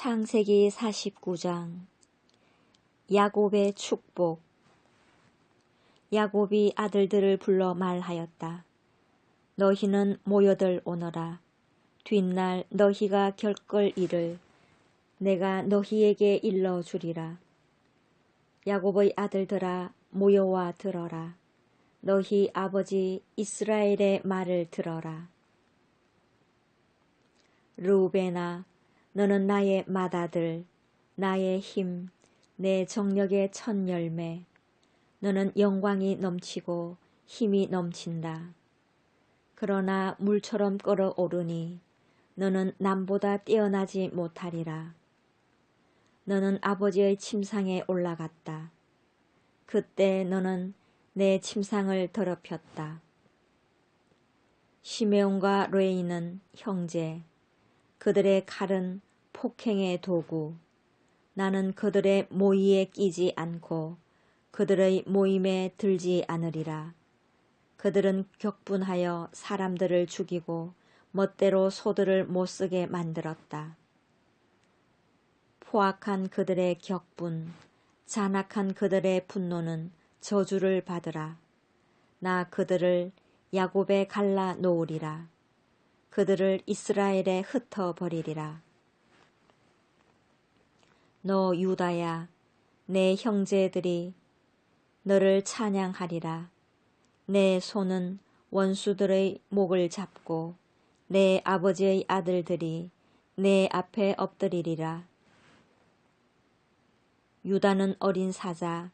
창세기 49장 야곱의 축복 야곱이 아들들을 불러 말하였다. 너희는 모여들 오너라. 뒷날 너희가 겪을 일을 내가 너희에게 일러주리라. 야곱의 아들들아 모여와 들어라. 너희 아버지 이스라엘의 말을 들어라. 루베나 너는 나의 맏아들, 나의 힘, 내 정력의 첫 열매. 너는 영광이 넘치고 힘이 넘친다. 그러나 물처럼 끓어오르니 너는 남보다 뛰어나지 못하리라. 너는 아버지의 침상에 올라갔다. 그때 너는 내 침상을 더럽혔다. 시메온과 레이는 형제, 그들의 칼은 폭행의 도구. 나는 그들의 모의에 끼지 않고 그들의 모임에 들지 않으리라. 그들은 격분하여 사람들을 죽이고 멋대로 소들을 못쓰게 만들었다. 포악한 그들의 격분, 잔악한 그들의 분노는 저주를 받으라. 나 그들을 야곱에 갈라 놓으리라. 그들을 이스라엘에 흩어버리리라. 너 유다야, 내 형제들이 너를 찬양하리라. 내 손은 원수들의 목을 잡고 내 아버지의 아들들이 내 앞에 엎드리리라. 유다는 어린 사자,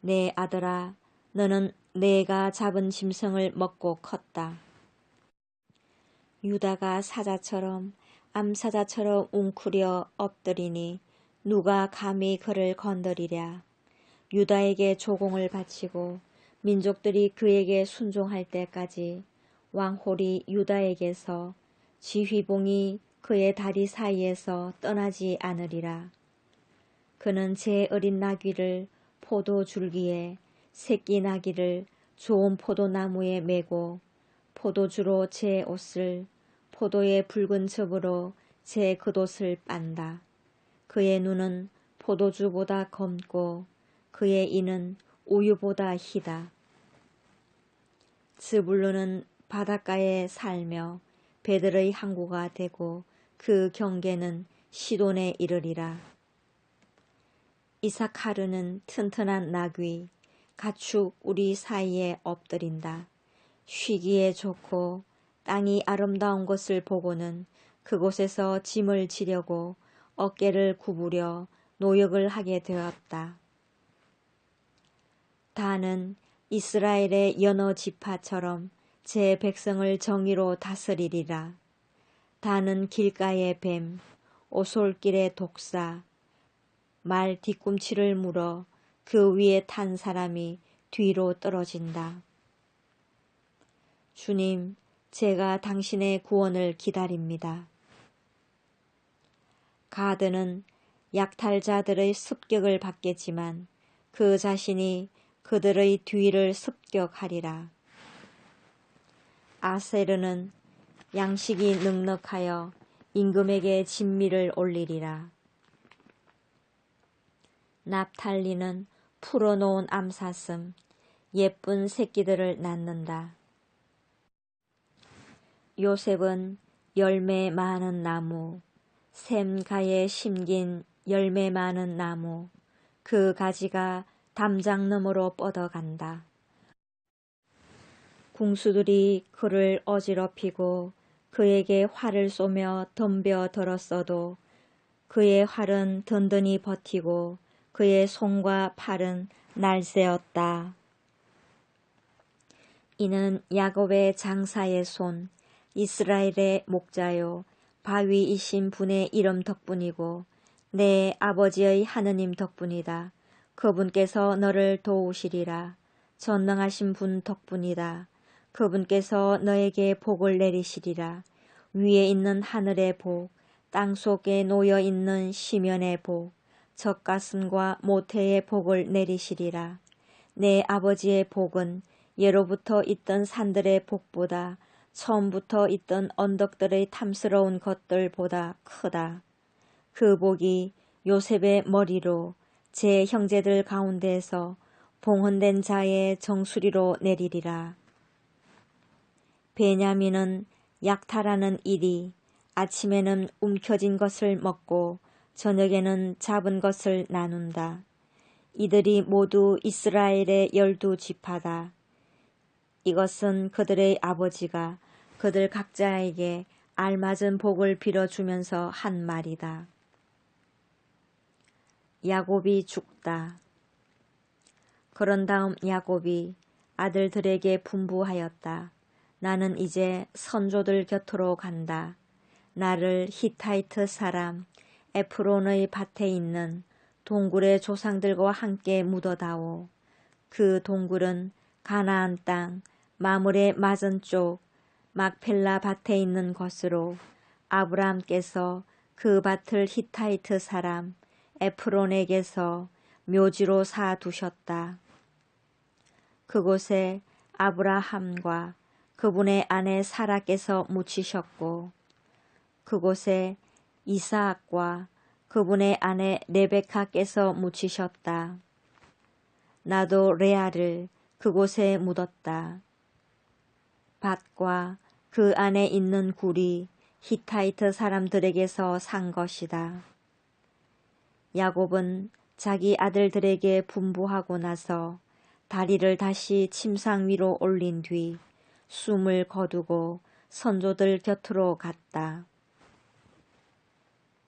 내 아들아, 너는 내가 잡은 짐승을 먹고 컸다. 유다가 사자처럼 암사자처럼 웅크려 엎드리니 누가 감히 그를 건드리랴. 유다에게 조공을 바치고 민족들이 그에게 순종할 때까지 왕홀이 유다에게서 지휘봉이 그의 다리 사이에서 떠나지 않으리라. 그는 제 어린 나귀를 포도 줄기에 새끼 나귀를 좋은 포도나무에 메고 포도주로 제 옷을 포도의 붉은 즙으로 제 겉옷을 빤다. 그의 눈은 포도주보다 검고 그의 이는 우유보다 희다. 스불루는 바닷가에 살며 배들의 항구가 되고 그 경계는 시돈에 이르리라. 이사카르는 튼튼한 나귀, 가축 우리 사이에 엎드린다. 쉬기에 좋고 땅이 아름다운 것을 보고는 그곳에서 짐을 지려고 어깨를 구부려 노역을 하게 되었다. 다는 이스라엘의 연어 지파처럼 제 백성을 정의로 다스리리라. 다는 길가의 뱀, 오솔길의 독사, 말 뒤꿈치를 물어 그 위에 탄 사람이 뒤로 떨어진다. 주님, 제가 당신의 구원을 기다립니다. 가드는 약탈자들의 습격을 받겠지만 그 자신이 그들의 뒤를 습격하리라. 아세르는 양식이 넉넉하여 임금에게 진미를 올리리라. 납탈리는 풀어놓은 암사슴, 예쁜 새끼들을 낳는다. 요셉은 열매 많은 나무, 샘가에 심긴 열매 많은 나무, 그 가지가 담장 너머로 뻗어간다. 궁수들이 그를 어지럽히고 그에게 활을 쏘며 덤벼 들었어도 그의 활은 든든히 버티고 그의 손과 팔은 날새었다. 이는 야곱의 장사의 손, 이스라엘의 목자요 바위이신 분의 이름 덕분이고 내 아버지의 하느님 덕분이다. 그분께서 너를 도우시리라. 전능하신 분 덕분이다. 그분께서 너에게 복을 내리시리라. 위에 있는 하늘의 복, 땅 속에 놓여 있는 시면의 복, 젖가슴과 모태의 복을 내리시리라. 내 아버지의 복은 예로부터 있던 산들의 복보다 처음부터 있던 언덕들의 탐스러운 것들보다 크다. 그 복이 요셉의 머리로 제 형제들 가운데에서 봉헌된 자의 정수리로 내리리라. 베냐민은 약탈하는 일이 아침에는 움켜진 것을 먹고 저녁에는 잡은 것을 나눈다. 이들이 모두 이스라엘의 열두 지파다. 이것은 그들의 아버지가 그들 각자에게 알맞은 복을 빌어주면서 한 말이다. 야곱이 죽다. 그런 다음 야곱이 아들들에게 분부하였다. 나는 이제 선조들 곁으로 간다. 나를 히타이트 사람 에프론의 밭에 있는 동굴의 조상들과 함께 묻어다오. 그 동굴은 가나안 땅 마물의 맞은쪽 막펠라 밭에 있는 것으로 아브라함께서 그 밭을 히타이트 사람 에프론에게서 묘지로 사두셨다. 그곳에 아브라함과 그분의 아내 사라께서 묻히셨고 그곳에 이사악과 그분의 아내 레베카께서 묻히셨다. 나도 레아를 그곳에 묻었다. 밭과 그 안에 있는 굴이 히타이트 사람들에게서 산 것이다. 야곱은 자기 아들들에게 분부하고 나서 다리를 다시 침상 위로 올린 뒤 숨을 거두고 선조들 곁으로 갔다.